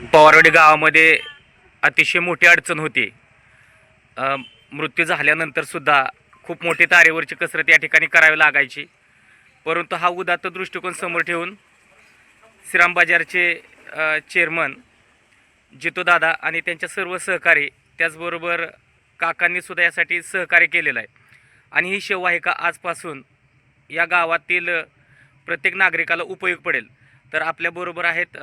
पवारवाडी गावामध्ये अतिशय मोठी अडचण होती. मृत्यू झाल्यानंतरसुद्धा खूप मोठी तारेवरची कसरत या ठिकाणी करावी लागायची. परंतु हा उदात्त दृष्टिकोन समोर ठेवून श्रीराम बाजारचे चेअरमन जितूदादा आणि त्यांच्या सर्व सहकारी त्याचबरोबर काकांनीसुद्धा यासाठी सहकार्य केलेलं आहे. आणि ही शेववाहिका आजपासून या गावातील प्रत्येक नागरिकाला उपयोग पडेल. तर आपल्याबरोबर आहेत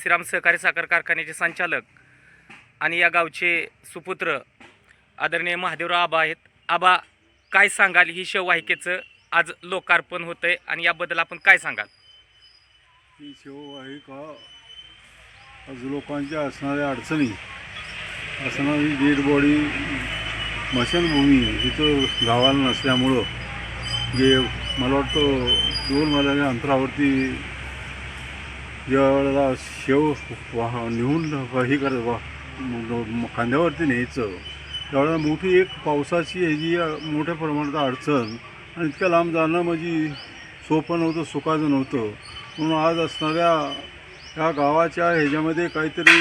श्रीराम सहकारी साखर कारखान्याचे संचालक आणि या गावचे सुपुत्र आदरणीय महादेवराव आबा आहेत. आबा काय सांगाल? ही शिववाहिकेचं आज लोकार्पण होतं आहे आणि याबद्दल आपण काय सांगाल? ही शिववाहिका आज लोकांच्या असणाऱ्या अडचणी असणारी डेड बॉडी मशनभूमी तिथं गावाला नसल्यामुळं जे मला वाटतं दोन महिन्याच्या अंतरावरती ज्या शेव वाह नेऊन हे करत वा खांद्यावरती न्यायचं त्यावेळेला मोठी एक पावसाची ह्याची मोठ्या प्रमाणात अडचण आणि इतक्या लांब जाणं म्हणजे सोपं नव्हतं सुखाचं नव्हतं म्हणून आज असणाऱ्या ह्या गावाच्या ह्याच्यामध्ये काहीतरी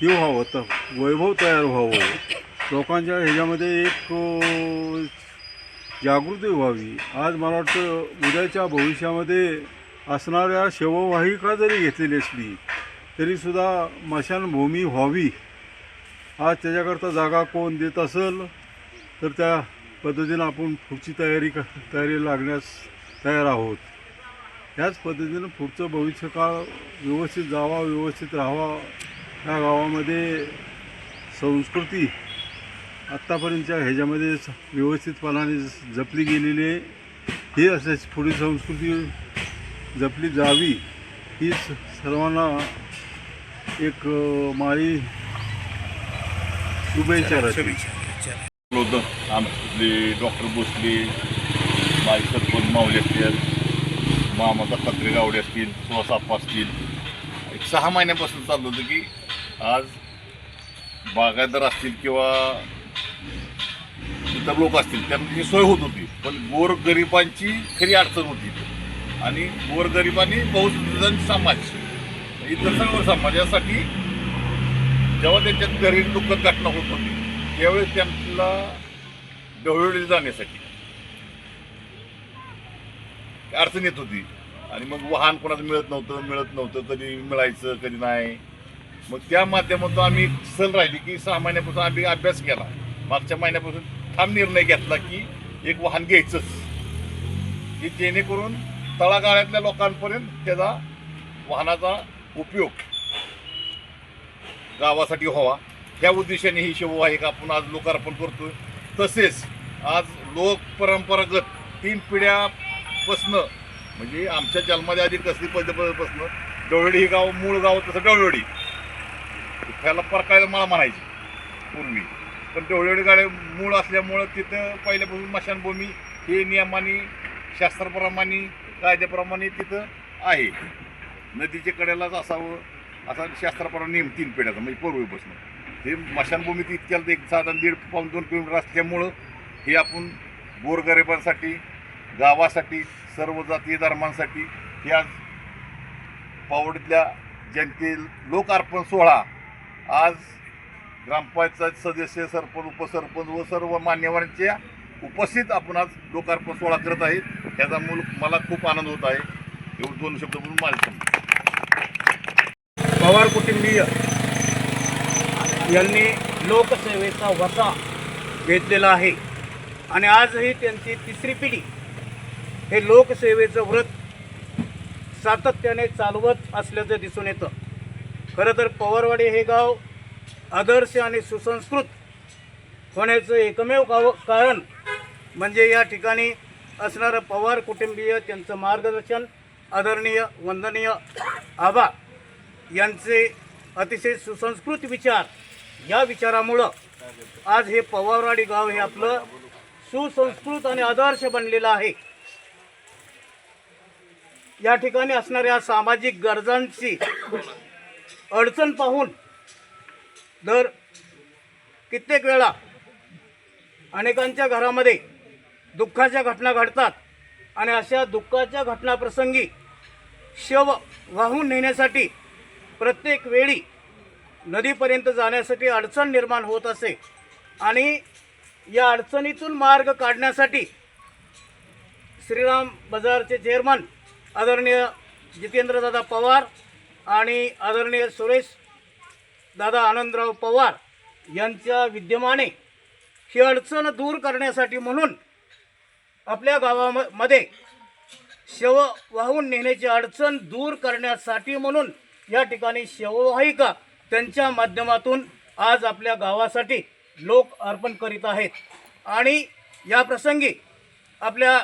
हे व्हावं तर वैभव तयार व्हावं लोकांच्या ह्याच्यामध्ये एक जागृती व्हावी आज मला वाटतं उद्याच्या भविष्यामध्ये असणाऱ्या शववाहिका जरी घेतलेली असली तरीसुद्धा मशानभूमी व्हावी. आज त्याच्याकरता जागा कोण देत असेल तर त्या पद्धतीनं आपण पुढची तयारी क तयारी लागण्यास तयार आहोत. ह्याच पद्धतीनं पुढचं भविष्यकाळ व्यवस्थित जावा व्यवस्थित राहावा ह्या गावामध्ये संस्कृती आत्तापर्यंतच्या ह्याच्यामध्ये व्यवस्थितपणाने जपली गेलेली आहे. ही असल्याची पुढील संस्कृती जपली जावी ही सर्वांना एक अ, माळी शुभेच्छा होतं आमच्यातले डॉक्टर भोसले माई सरपंच माऊली असतील मामाचा पत्रे गावडे असतील सुहासाप्पा असतील. एक सहा महिन्यापासून चाललं होतं की आज बागायतदार असतील किंवा इतर लोक असतील त्यांची सोय होत होती. पण गोरगरिबांची खरी अडचण होती. आणि गोरगरिबांनी बहुजन समाज इतर सर्व समाजासाठी जेव्हा त्यांच्यात गरीब दुःखद घटना होत होती त्यावेळेस त्यांना डोळवली जाण्यासाठी अडचण येत होती. आणि मग वाहन कोणाचं मिळत नव्हतं मिळत नव्हतं कधी मिळायचं कधी नाही. मग त्या माध्यमातून आम्ही सल राहिली की सहा महिन्यापासून आम्ही अभ्यास केला. मागच्या महिन्यापासून ठाम निर्णय घेतला की एक वाहन घ्यायचंच. की जेणेकरून तळागाळ्यातल्या लोकांपर्यंत त्याचा वाहनाचा उपयोग गावासाठी व्हावा. त्या उद्देशाने ही शिववाहिका आपण आज लोकार्पण करतोय. तसेच आज लोक परंपरागत तीन पिढ्यापासनं म्हणजे आमच्या जन्माच्या आधी कसली पद्धतीपासनं डवळी ही गाव मूळ गाव तसं डवळवडी त्याला परकायला मला म्हणायची पूर्वी. पण डवळडी गाडी मूळ असल्यामुळं तिथं पहिल्यापासून मशानभूमी हे नियमाने शास्त्राप्रमाणे कायद्याप्रमाणे तिथं आहे. नदीच्या कडेलाच असावं असा शास्त्राप्रमाणे नियम तीन पिढ्याचा म्हणजे पूर्वीपासून. ते मशानभूमीत इतक्याला एक साधारण दीड पाऊन दोन किलोमीटर असल्यामुळं हे आपण गोरगरिबांसाठी गावासाठी सर्व जाती धर्मांसाठी हे आज पावडीतल्या जनते लोकार्पण सोहळा आज ग्रामपंचायत सदस्य सरपंच उपसरपंच व सर्व मान्यवरांच्या उपस्थित आपण आज लोकार्पण सोहळा करत आहे त्याचा मूल मला खूप आनंद होत आहे. एवढं दोन शब्द म्हणून माझे पवार कुटुंबीय. यांनी लोकसेवेचा वसा घेतलेला आहे. आणि आजही त्यांची तिसरी पिढी हे लोकसेवेचं व्रत सातत्याने चालवत असल्याचं दिसून येतं. खरं तर पवारवाडी हे गाव आदर्श आणि सुसंस्कृत होण्याचं एकमेव गाव कारण म्हणजे या ठिकाणी असणारं पवार कुटुंबीय त्यांचं मार्गदर्शन आदरणीय वंदनीय आबा यांचे अतिशय सुसंस्कृत विचार. या विचारामुळं आज हे पवारवाडी गाव हे आपलं सुसंस्कृत आणि आदर्श बनलेलं आहे. या ठिकाणी असणाऱ्या सामाजिक गरजांची अडचण पाहून दर कित्येक वेळा अनेकांच्या घरामध्ये दुःखाच्या घटना घडतात. आणि अशा दुःखाच्या घटनाप्रसंगी शव वाहून नेण्यासाठी प्रत्येक वेळी नदीपर्यंत जाण्यासाठी अडचण निर्माण होत असे. आणि या अडचणीतून मार्ग काढण्यासाठी श्रीराम बाजारचे चेअरमन आदरणीय जितेंद्रदादा पवार आणि आदरणीय सुरेश दादा आनंदराव पवार यांच्या विद्यमाने ही अडचण दूर करण्यासाठी म्हणून आपल्या गावामध्ये शव वाहून नेण्याची अडचण दूर करण्यासाठी म्हणून या ठिकाणी शववाहिका त्यांच्या माध्यमातून आज आपल्या गावासाठी लोक अर्पण करीत आहेत. आणि या प्रसंगी आपल्या